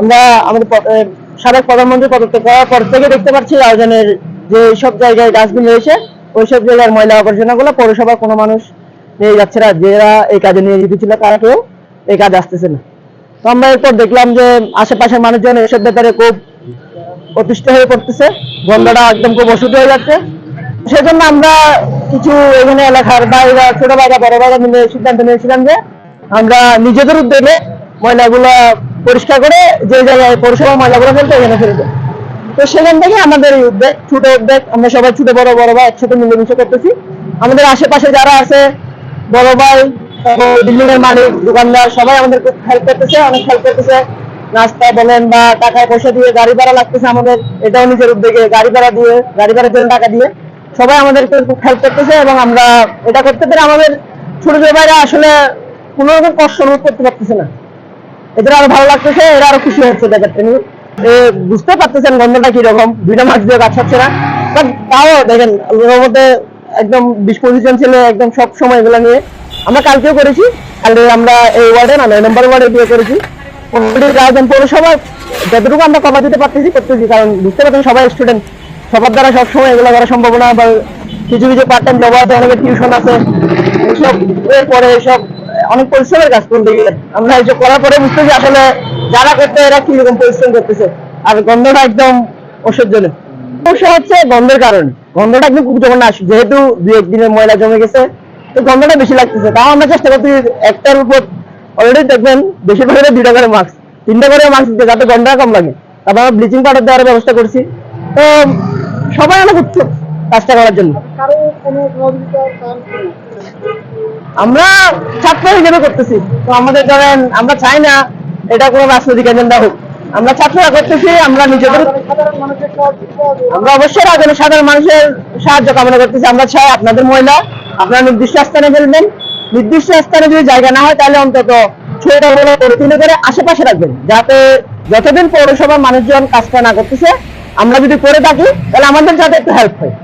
আমরা আমাদের সাবেক প্রধানমন্ত্রী পদত্যাগ করার পর থেকে দেখতে পাচ্ছি রাজধানীর যে সব জায়গায় ডাস্টবিন রয়েছে ওই সব জায়গার ময়লা আবর্জনাগুলো পৌরসভার কোনো মানুষ নিয়ে যাচ্ছে না। যারা এই কাজে নিয়োজিত ছিল, তারা কেউ এই কাজে আসতেছে না। তো আমরা এরপর দেখলাম যে আশেপাশের মানুষজন এসব ব্যাপারে খুব অতিষ্ঠ হয়ে পড়তেছে। গন্ধটা একদম খুব ওষুধ হয়ে যাচ্ছে। সেজন্য আমরা কিছু এখানে এলাকার বাইরে, ছোট বাইরা বড় বাইরা মিলে সিদ্ধান্ত নিয়েছিলাম যে আমরা নিজেদের উদ্যোগে ময়লাগুলো পরিষ্কার করে যে জায়গায় পৌরসভা ময়লাগুলো ফেলতে এখানে ফেলব তো সেখান থেকে আমাদের এই উদ্যোগ ছোট উদ্যোগ আমরা সবাই ছোট বড় বড় ভাই একসাথে মিলেমিশে করতেছি। আমাদের আশেপাশে যারা আছে, বড় ভাই বিল্ডিং এর মালিক, দোকানদার, সবাই আমাদের হেল্প করতেছে, অনেক হেল্প করতেছে। নাস্তা বলেন বা টাকা পয়সা দিয়ে গাড়ি ভাড়া লাগতেছে আমাদের, এটাও নিজের উদ্যোগে গাড়ি ভাড়া দিয়ে, গাড়ি ভাড়ার জন্য টাকা দিয়ে। সবাই আমাদেরকে খুব হেল্প করতেছে এবং আমরা এটা করতে পেরে আমাদের ছোট ভাইরা আসলে কোনো রকম কষ্ট অনুভব করতে পারতেছে না। এদের আরও ভালো লাগতেছে, এরা আরও খুশি হচ্ছে নিয়ে বুঝতে পারতেছেন গন্ধটা কীরকম, দুইটা মাছ দিয়ে কাজ হচ্ছে না। But তাও দেখেন মধ্যে একদম বিশ পঁচিশ জন ছেলে একদম সব সময় এগুলো নিয়ে। আমরা কালকেও করেছি, কালকে আমরা এই ওয়ার্ডে না, নয় নম্বর ওয়ার্ডে বিয়ে করেছি। অলরেডি পৌরসভা যতটুকু আমরা কমা দিতে পারতেছি, করতেছি, কারণ বুঝতে পারছেন সবাই স্টুডেন্ট সবার দ্বারা সবসময় এগুলো করা সম্ভব না বা কিছু কিছু পার্ট টাইম জব আছে টিউশন আছে, এইসব, এরপরে এইসব অনেক পরিশ্রমের কাজ করতে গেলে। আমরা এইসব করার পরে বুঝতেছি আসলে যারা করতে এরা কি রকম পরিশ্রম করতেছে। আর গন্ধটা একদম অসহ্যজনক সমস্যা হচ্ছে গন্ধের কারণে। গন্ধটা একদম খুব যখন আসে। যেহেতু দু একদিনের ময়লা জমে গেছে, তো গন্ধটা বেশি লাগতেছে। তাও আমরা চেষ্টা করছি একটার উপর অলরেডি দেখবেন, বেশিরভাগ দুইটা করে মাস্ক তিনটা করে মাস্ক দিতে, যাতে গন্ধটা কম লাগে। তারপর আমরা ব্লিচিং পাউডার দেওয়ার ব্যবস্থা করছি। তো সবাই অনেক উৎসুক কাজটা করার জন্য। আমরা ছাত্র হিসেবে করতেছি। তো আমাদের ধরেন, আমরা চাই না এটা কোনো রাজনৈতিক এজেন্ডা হোক। আমরা ছাত্ররা করতেছি, আমরা নিজেদের আমরা অবশ্যই সাধারণ মানুষের সাহায্য কামনা করতেছি। আমরা চাই আপনাদের মহিলা আপনারা নির্দিষ্ট স্থানে ফেলবেন। নির্দিষ্ট স্থানে যদি জায়গা না হয়, তাহলে অন্তত ছোট বড় পরিচিত করে আশেপাশে রাখবেন। যাতে যতদিন পৌরসভার মানুষজন কাজটা না করতেছে, আমরা যদি করে থাকি, তাহলে আমাদের যাতে একটু হেল্প হয়।